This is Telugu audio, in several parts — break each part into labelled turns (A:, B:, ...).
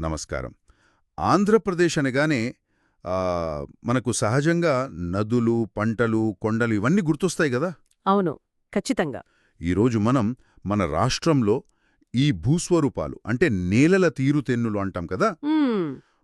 A: నమస్కారం. ఆంధ్రప్రదేశ్ అనగానే మనకు సహజంగా నదులు పంటలు కొండలు ఇవన్నీ గుర్తొస్తాయి కదా?
B: అవును ఖచ్చితంగా.
A: ఈరోజు మనం మన రాష్ట్రంలో ఈ భూస్వరూపాలు అంటే నేలల తీరుతెన్నులు అంటాం కదా.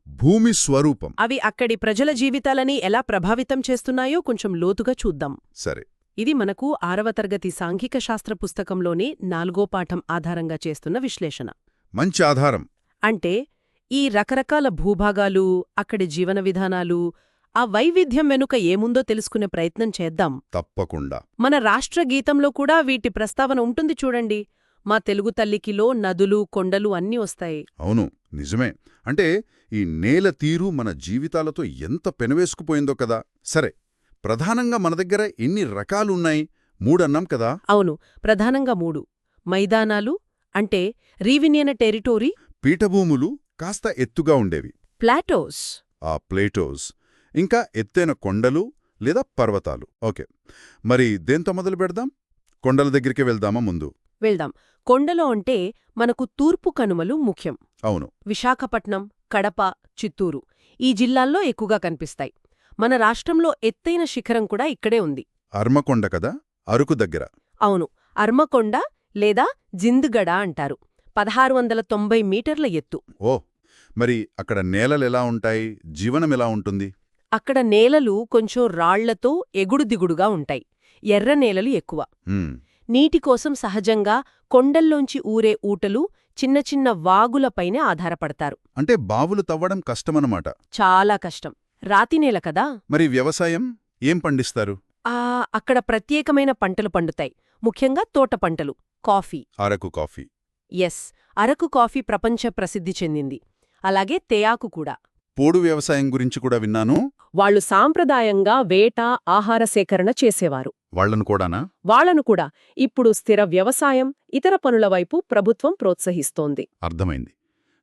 A: భూమి స్వరూపం.
B: అవి అక్కడి ప్రజల జీవితాలని ఎలా ప్రభావితం చేస్తున్నాయో కొంచెం లోతుగా చూద్దాం.
A: సరే.
B: ఇది మనకు ఆరవ తరగతి సాంఘిక శాస్త్ర పుస్తకంలోని నాలుగో పాఠం ఆధారంగా చేస్తున్న విశ్లేషణ.
A: మంచి ఆధారం.
B: అంటే ఈ రకరకాల భూభాగాలు అక్కడి జీవన విధానాలు ఆ వైవిధ్యం వెనుక ఏముందో తెలుసుకునే ప్రయత్నం చేద్దాం.
A: తప్పకుండా.
B: మన రాష్ట్ర గీతంలో కూడా వీటి ప్రస్తావన ఉంటుంది చూడండి. మా తెలుగు తల్లికిలో నదులు కొండలు అన్నీ వస్తాయి.
A: అవును నిజమే. అంటే ఈ నేల తీరు మన జీవితాలతో ఎంత పెనవేసుకుపోయిందో కదా. సరే ప్రధానంగా మన దగ్గర ఎన్ని రకాలున్నాయి? మూడన్నాం కదా?
B: అవును ప్రధానంగా మూడు. మైదానాలు అంటే రీవినియన టెరిటోరీ
A: పీఠభూములు కాస్త ఎత్తుగా ఉండేవి.
B: ప్లాటోస్.
A: ఆ ప్లేటోస్. ఇంకా ఎత్తైన కొండలు లేదా పర్వతాలు. ఓకే. మరి దేంతో మొదలు పెడదాం? కొండల దగ్గరికి వెళ్దామా ముందు?
B: వెళ్దాం. కొండలో అంటే మనకు తూర్పు కనుమలు ముఖ్యం.
A: అవును.
B: విశాఖపట్నం కడప చిత్తూరు ఈ జిల్లాల్లో ఎక్కువగా కనిపిస్తాయి. మన రాష్ట్రంలో ఎత్తైన శిఖరం కూడా ఇక్కడే ఉంది.
A: అర్మకొండ కదా? అరకు దగ్గర.
B: అవును. అర్మకొండ లేదా జింద్గడ అంటారు. పదహారు వందల తొంభై మీటర్ల ఎత్తు.
A: ఓ మరి అక్కడ నేలలెలా ఉంటాయి? జీవనం ఎలా ఉంటుంది?
B: అక్కడ నేలలు కొంచెం రాళ్ళతో ఎగుడు దిగుడుగా ఉంటాయి. ఎర్ర నేలలు ఎక్కువ. నీటి కోసం సహజంగా కొండల్లోంచి ఊరే ఊటలు చిన్న చిన్న వాగులపైనే ఆధారపడతారు.
A: అంటే బావులు తవ్వడం కష్టమన్నమాట.
B: చాలా కష్టం. రాతినేల కదా?
A: మరి వ్యవసాయం? ఏం పండిస్తారు?
B: ఆ అక్కడ ప్రత్యేకమైన పంటలు పండుతాయి. ముఖ్యంగా తోట పంటలు. Coffee.
A: Araku coffee.
B: Yes Araku coffee ప్రపంచ ప్రసిద్ధి చెందింది. అలాగే తేయాకు కూడా.
A: పోడు వ్యవసాయం గురించి కూడా విన్నాను.
B: వాళ్ళు సాంప్రదాయంగా వేట ఆహార సేకరణ చేసేవారు.
A: వాళ్ళను కూడానా?
B: వాళ్ళను కూడా. ఇప్పుడు స్థిర వ్యవసాయం ఇతర పనుల వైపు ప్రభుత్వం ప్రోత్సహిస్తోంది.
A: అర్థమైంది.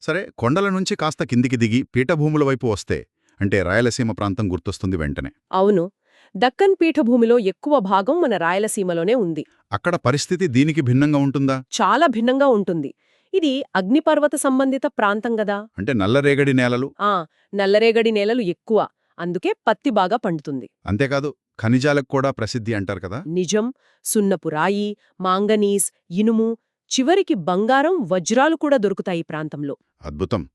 A: సరే కొండల నుంచి కాస్త కిందికి దిగి పీఠభూముల వైపు వస్తే అంటే రాయలసీమ ప్రాంతం గుర్తొస్తుంది వెంటనే.
B: అవును. దక్కన్ పీఠభూమిలో ఎక్కువ భాగం మన రాయలసీమలోనే ఉంది.
A: అక్కడ పరిస్థితి దీనికి భిన్నంగా ఉంటుందా?
B: చాలా భిన్నంగా ఉంటుంది. ఇది అగ్నిపర్వత సంబంధిత ప్రాంతం గదా?
A: అంటే నల్లరేగడి నేలలు?
B: ఆ నల్లరేగడి నేలలు ఎక్కువ. అందుకే పత్తి బాగా పండుతుంది.
A: అంతేకాదు ఖనిజాలకు కూడా ప్రసిద్ధి అంటారు కదా?
B: నిజం. సున్నపు రాయి మాంగనీస్ ఇనుము చివరికి బంగారం వజ్రాలు కూడా దొరుకుతాయి ఈ ప్రాంతంలో.
A: అద్భుతం.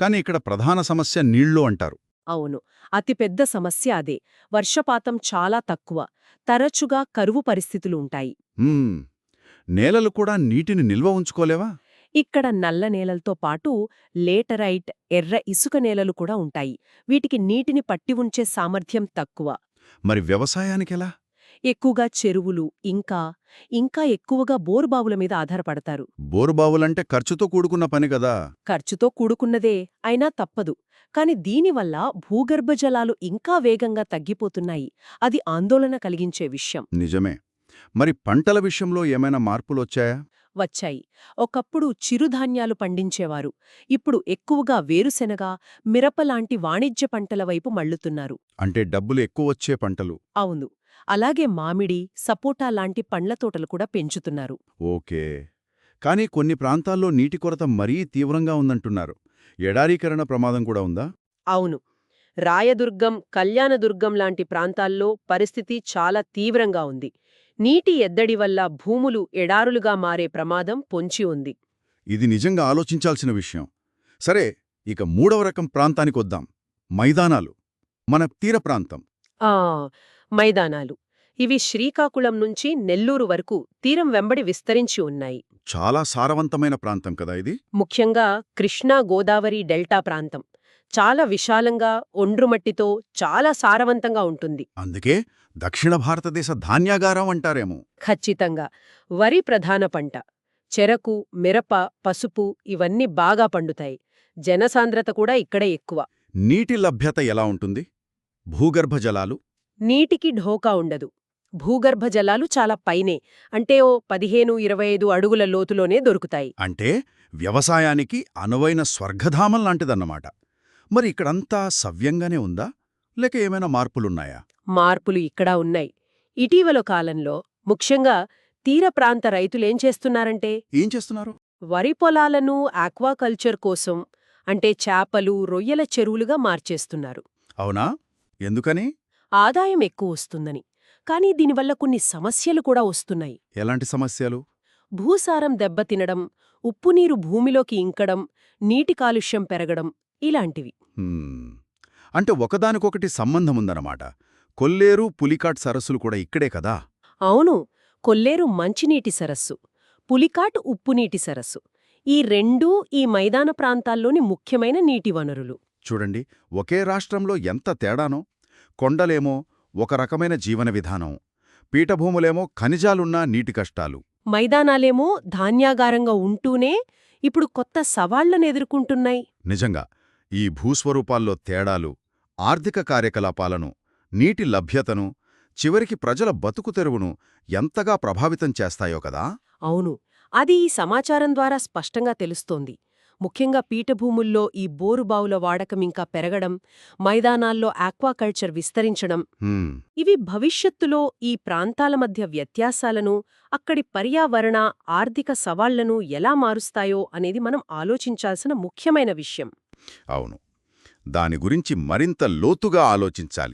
A: కాని ఇక్కడ ప్రధాన సమస్య నీళ్ళు అంటారు.
B: అవును. అతిపెద్ద సమస్య అదే. వర్షపాతం చాలా తక్కువ. తరచుగా కరువు పరిస్థితులు ఉంటాయి.
A: నేలలు కూడా నీటిని నిల్వ ఉంచుకోలేవా?
B: ఇక్కడ నల్ల నేలలతో పాటు లేటరైట్ ఎర్ర ఇసుక నేలలు కూడా ఉంటాయి. వీటికి నీటిని పట్టి ఉంచే సామర్థ్యం తక్కువ.
A: మరి వ్యవసాయానికెలా?
B: ఎక్కువగా చెరువులు ఇంకా ఇంకా ఎక్కువగా బోరుబావుల మీద ఆధారపడతారు.
A: బోరుబావులంటే ఖర్చుతో కూడుకున్న పని కదా?
B: ఖర్చుతో కూడుకున్నదే అయినా తప్పదు. కాని దీనివల్ల భూగర్భ జలాలు ఇంకా వేగంగా తగ్గిపోతున్నాయి. అది ఆందోళన కలిగించే విషయం.
A: నిజమే. మరి పంటల విషయంలో ఏమైనా మార్పులొచ్చాయా?
B: వచ్చాయి. ఒకప్పుడు చిరుధాన్యాలు పండించేవారు. ఇప్పుడు ఎక్కువగా వేరుశెనగ మిరపలాంటి వాణిజ్య పంటల వైపు మళ్ళుతున్నారు
A: అంటే డబ్బులు ఎక్కువ వచ్చే పంటలు.
B: అవును. అలాగే మామిడి సపోటా లాంటి పండ్ల తోటలు కూడా పెంచుతున్నారు.
A: ఓకే. కానీ కొన్ని ప్రాంతాల్లో నీటి కొరత మరీ తీవ్రంగా ఉందంటున్నారు. ఎడారీకరణ ప్రమాదం కూడా ఉందా?
B: అవును. రాయదుర్గం కళ్యాణదుర్గం లాంటి ప్రాంతాల్లో పరిస్థితి చాలా తీవ్రంగా ఉంది. నీటి ఎద్దడి వల్ల భూములు ఎడారులుగా మారే ప్రమాదం పొంచి ఉంది.
A: ఇది నిజంగా ఆలోచించాల్సిన విషయం. సరే ఇక మూడవ రకం ప్రాంతానికొద్దాం. మైదానాలు. మన తీర ప్రాంతం.
B: ఆ మైదానాలు. ఇవి శ్రీకాకుళం నుంచి నెల్లూరు వరకు తీరం వెంబడి విస్తరించి ఉన్నాయి.
A: చాలా సారవంతమైన ప్రాంతం కదా ఇది?
B: ముఖ్యంగా కృష్ణా గోదావరి డెల్టా ప్రాంతం. చాలా విశాలంగా ఒండ్రుమట్టితో చాలా సారవంతంగా ఉంటుంది.
A: అందుకే దక్షిణ భారతదేశ ధాన్యాగారం అంటారేమో.
B: ఖచ్చితంగా. వరి ప్రధాన పంట. చెరకు మిరప పసుపు ఇవన్నీ బాగా పండుతాయి. జనసాంద్రత కూడా ఇక్కడే ఎక్కువ.
A: నీటి లభ్యత ఎలా ఉంటుంది? భూగర్భ జలాలు?
B: నీటికి ఢోకా ఉండదు. భూగర్భ జలాలు చాలా పైనే అంటే ఓ పదిహేను ఇరవై ఐదు అడుగుల లోతులోనే దొరుకుతాయి.
A: అంటే వ్యవసాయానికి అనువైన స్వర్గధామం లాంటిదన్నమాట. మరి ఇక్కడంతా సవ్యంగానే ఉందా? లేక ఏమైనా మార్పులున్నాయా?
B: మార్పులు ఇక్కడ ఉన్నాయి. ఇటీవల కాలంలో ముఖ్యంగా తీర ప్రాంత రైతులేం చేస్తున్నారంటే?
A: ఏం చేస్తున్నారు?
B: వరి పొలాలను ఆక్వాకల్చర్ కోసం అంటే చేపలు రొయ్యల చెరువులుగా మార్చేస్తున్నారు.
A: అవునా? ఎందుకని?
B: ఆదాయం ఎక్కువ వస్తుందని. కానీ దీనివల్ల కొన్ని సమస్యలు కూడా వస్తున్నాయి.
A: ఎలాంటి సమస్యలు?
B: భూసారం దెబ్బతినడం ఉప్పునీరు భూమిలోకి ఇంకడం నీటి కాలుష్యం పెరగడం ఇలాంటివి.
A: అంటే ఒకదానికొకటి సంబంధముందన్నమాట కొల్లేరు పులికాట్ సరస్సులు కూడా ఇక్కడే కదా?
B: అవును. కొల్లేరు మంచినీటి సరస్సు పులికాట్ ఉప్పునీటి సరస్సు. ఈ రెండూ ఈ మైదాన ప్రాంతాల్లోని ముఖ్యమైన నీటి వనరులు.
A: చూడండి ఒకే రాష్ట్రంలో ఎంత తేడానో. కొండలేమో ఒక రకమైన జీవన విధానం పీఠభూములేమో ఖనిజాలున్నా నీటి కష్టాలు.
B: మైదానాలేమో ధాన్యాగారంగా ఉంటూనే ఇప్పుడు కొత్త సవాళ్ళను ఎదుర్కొంటున్నాయి.
A: నిజంగా ఈ భూస్వరూపాల్లో తేడాలు ఆర్థిక కార్యకలాపాలను నీటి లభ్యతను చివరికి ప్రజల బతుకు తెరువును ఎంతగా ప్రభావితం చేస్తాయో కదా?
B: అవును అది ఈ సమాచారం ద్వారా స్పష్టంగా తెలుస్తోంది. ముఖ్యంగా పీఠభూముల్లో ఈ బోరుబావుల వాడకం ఇంకా పెరగడం మైదానాల్లో ఆక్వాకల్చర్ విస్తరించడం. ఇవి భవిష్యత్తులో ఈ ప్రాంతాల మధ్య వ్యత్యాసాలను అక్కడి పర్యావరణ ఆర్థిక సవాళ్ళను ఎలా మారుస్తాయో అనేది మనం ఆలోచించాల్సిన ముఖ్యమైన విషయం.
A: అవును. దాని గురించి మరింత లోతుగా ఆలోచించాలి.